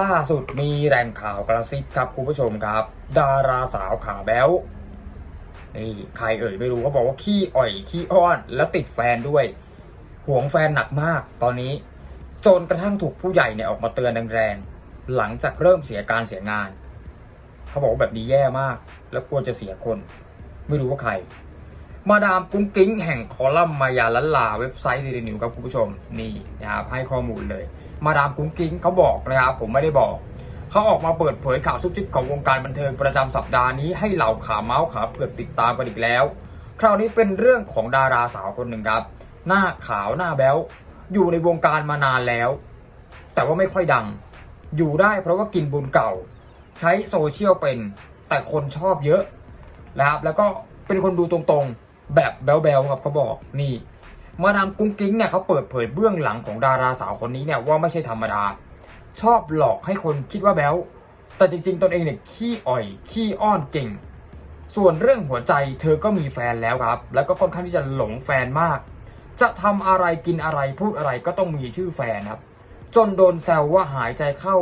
ล่าสุดมีแหล่งข่าวกระซิบครับคุณผู้ชมครับ ดาราสาวขาแบ๊วนี่ใครเอ่ยไม่รู้เขาบอกว่าขี้อ่อยขี้อ้อนแล้วติดแฟนด้วยห่วงแฟนหนักมาก ตอนนี้จนกระทั่งถูกผู้ใหญ่เนี่ยออกมาเตือนแรงๆหลังจากเริ่มเสียการเสียงาน เขาบอกว่าแบบนี้แย่มาก แล้วกลัวจะเสียคน ไม่รู้ว่าใคร มาดามกุ้งกิ้งแห่งคอลัมน์มายาลันลาเว็บไซต์ดลินิวครับคุณผู้ชมนี่นะครับให้ข้อมูลเลย มาดามกุ้งกิ้งเขาบอกนะครับผมไม่ได้บอกเขาออกมาเปิดเผยข่าวซุบซิบของวงการบันเทิงประจำสัปดาห์นี้ให้เหล่าขาเมาส์ขาเผือกติดตามกันอีกแล้ว คราวนี้เป็นเรื่องของดาราสาวคนหนึ่งครับ หน้าขาวหน้าแบ๊วอยู่ในวงการมานานแล้ว แต่ว่าไม่ค่อยดัง อยู่ได้เพราะว่ากินบุญเก่า ใช้โซเชียลเป็นแต่คนชอบเยอะนะครับแล้วก็เป็นคนดูตรง แบบแบ๊วๆครับเขาบอกนี่ มาดามกุ้งกิ้งเนี่ยเขาเปิดเผยเบื้องหลังของดาราสาวคนนี้เนี่ยว่าไม่ใช่ธรรมดา ชอบหลอกให้คนคิดว่าแบ๊วแต่จริงๆตนเองเนี่ยขี้อ่อยขี้อ้อนเก่ง ส่วนเรื่องหัวใจเธอก็มีแฟนแล้วครับ แล้วก็ค่อนข้างที่จะหลงแฟนมาก จะทำอะไรกินอะไรพูดอะไรก็ต้องมีชื่อแฟนครับ จนโดนแซวว่าหายใจเข้า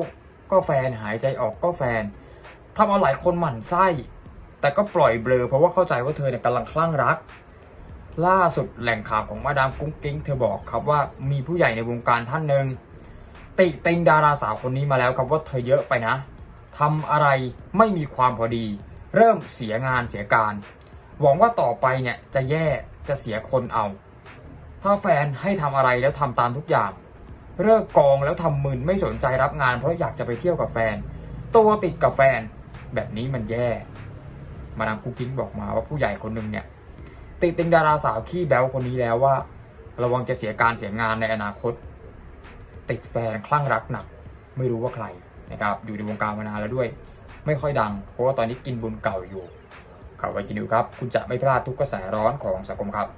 ก็แฟนหายใจออกก็แฟนทำเอาหลายคนหมั่นไส้ แต่ก็ปล่อยเบลอเพราะว่าเข้าใจว่าเธอเนี่ยกำลังคลั่งรัก ล่าสุดแหล่งข่าวของมาดามกุ้งกิ้งเธอบอกครับว่ามีผู้ใหญ่ในวงการท่านหนึ่งติติงดาราสาวคนนี้มาแล้วครับว่าเธอเยอะไปนะทำอะไรไม่มีความพอดี เริ่มเสียงานเสียการ หวังว่าต่อไปเนี่ยจะแย่จะเสียคนเอา ถ้าแฟนให้ทำอะไรแล้วทำตามทุกอย่างเลิกกองแล้วทำมึนไม่สนใจรับงานเพราะอยากจะไปเที่ยวกับแฟน ตัวติดกับแฟน แบบนี้มันแย่ มาดามกุ๊กกิ๊งบอกมาว่าผู้ใหญ่คนหนึ่งเนี่ยติดติงดาราสาวขี้แบลคนนี้แล้วว่า ระวังจะเสียการเสียงานในอนาคต ติดแฟนคลั่งรักหนัก ไม่รู้ว่าใครนะครับอยู่ในวงการมานานแล้วด้วย ไม่ค่อยดัง เพราะว่าตอนนี้กินบุญเก่าอยู่ข่าวไวกินดูครับ คุณจะไม่พลาดทุกกระแสร้อนของสังคมครับ